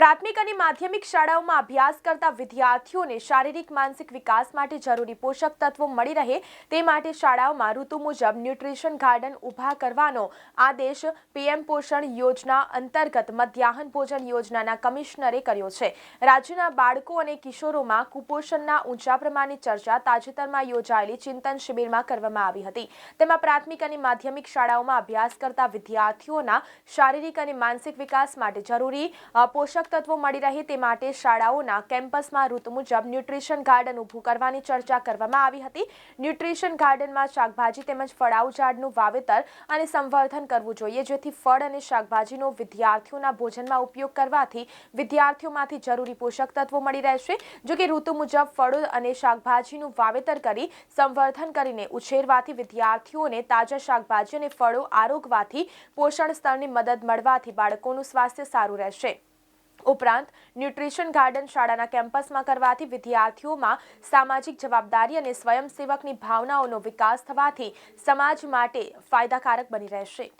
પ્રાથમિક અને માધ્યમિક શાળાઓમાં અભ્યાસ કરતા વિદ્યાર્થીઓને શારીરિક માનસિક વિકાસ માટે જરૂરી પોષક તત્વો મળી રહે તે માટે શાળાઓમાં ઋતુ મુજબ ન્યુટ્રિશન ગાર્ડન ઊભા કરવાનો આદેશ પીએમ પોષણ યોજના અંતર્ગત મધ્યાહન ભોજન યોજનાના કમિશનરે કર્યો છે. રાજ્યના બાળકો અને કિશોરોમાં કુપોષણના ઊંચા પ્રમાણની ચર્ચા તાજેતરમાં યોજાયેલી ચિંતન શિબિરમાં કરવામાં આવી હતી. તેમાં પ્રાથમિક અને માધ્યમિક શાળાઓમાં અભ્યાસ કરતા વિદ્યાર્થીઓના શારીરિક અને માનસિક વિકાસ માટે જરૂરી અ, પોષક તત્વો મળી રહે તે માટે શાળાઓના કેમ્પસમાં ઋતુ મુજબ ન્યુટ્રિશન ગાર્ડન ઊભું કરવાની ચર્ચા કરવામાં આવી હતી. ન્યુટ્રિશન ગાર્ડનમાં શાકભાજી તેમજ ફળાઉ ઝાડનું વાવેતર અને સંવર્ધન કરવું જોઈએ, જેથી ફળ અને શાકભાજીનો વિદ્યાર્થીઓના ભોજનમાં ઉપયોગ કરવાથી વિદ્યાર્થીઓમાંથી જરૂરી પોષક તત્વો મળી રહેશે. જો કે ઋતુ મુજબ ફળો અને શાકભાજીનું વાવેતર કરી સંવર્ધન કરીને ઉછેરવાથી વિદ્યાર્થીઓને તાજા શાકભાજી અને ફળો આરોગવાથી પોષણ સ્તરની મદદ મળવાથી બાળકોનું સ્વાસ્થ્ય સારું રહેશે. ઉપરાંત ન્યુટ્રિશન ગાર્ડન શાળાના કેમ્પસમાં કરવાથી વિદ્યાર્થીઓમાં સામાજિક જવાબદારી અને સ્વયંસેવકની ભાવનાઓનો વિકાસ થવાથી સમાજ માટે ફાયદાકારક બની રહેશે.